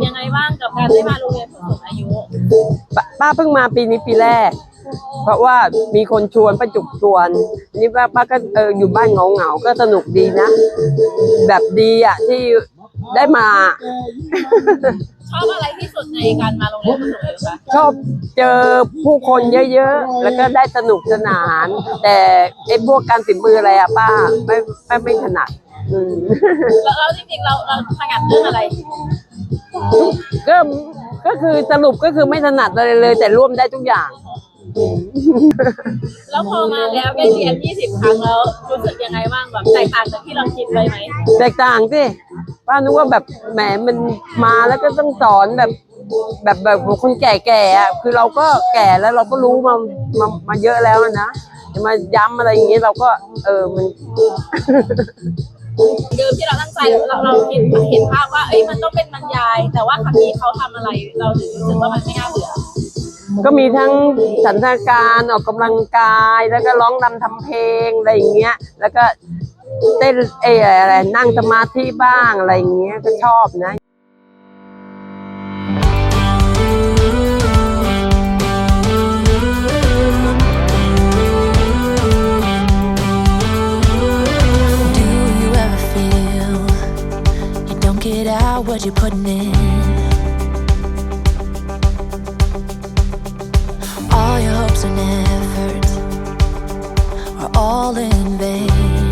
ได้มาโรงเรียนผู้สูงอายุปป้าเพิ่งมาปีนี้ปีแรก เพราะว่ามีคนชวนประจุกชวน นี่ป้าป้าก็เอออยู่บ้านเหงาเหงาๆก็สนุกดีนะ แบบดีอะที่ได้มา ชอบอะไรที่สุดในการมาโรงเรียนผู้สูงอายุคะชอบเจอผู้คนเยอะๆ แล้วก็ได้สนุกสนาน แต่ไอ้พวกการติดมืออะไรอะป้าไม่ไม่ไม่ถนัดอืม แล้วเราจริงๆเราเราถนัดเรื่องอะไร ก็ก็คือสรุปก็คือไม่ถนัดอะไรเลย แต่ร่วมได้ทุกอย่าง แล้วพอมาแล้วได้เรียน 20 ครั้งแล้ว รู้สึกยังไงบ้างแบบแตกต่างจากที่เราคิดไว้ไหมแตกต่างสิป้านึกว่าแบบแหมมันมาแล้วก็ต้องสอนแบบแบบแบบคนแก่ๆอะคือเราก็แก่แล้วเราก็รู้มามามาเยอะแล้วอะนะจะมาย้ำอะไรอย่างงี้เราก็ เออมัน เดิมที่เราตั้งใจเราเราเห็นเห็นภาพว่าเอ้ยมันต้องเป็นบรรยาย แต่ว่าครั้งนี้เขาทำอะไรเราถึงรู้สึกว่ามันไม่น่าเบื่อก็มีทั้งสันทนาการออกกำลังกายแล้วก็ร้องรำทำเพลงอะไรอย่างเงี้ย แล้วก็เต้นเอออะไรนั่งสมาธิบ้างอะไรอย่างเงี้ยก็ชอบนะ get out what you're putting in? All your hopes and efforts are all in vain.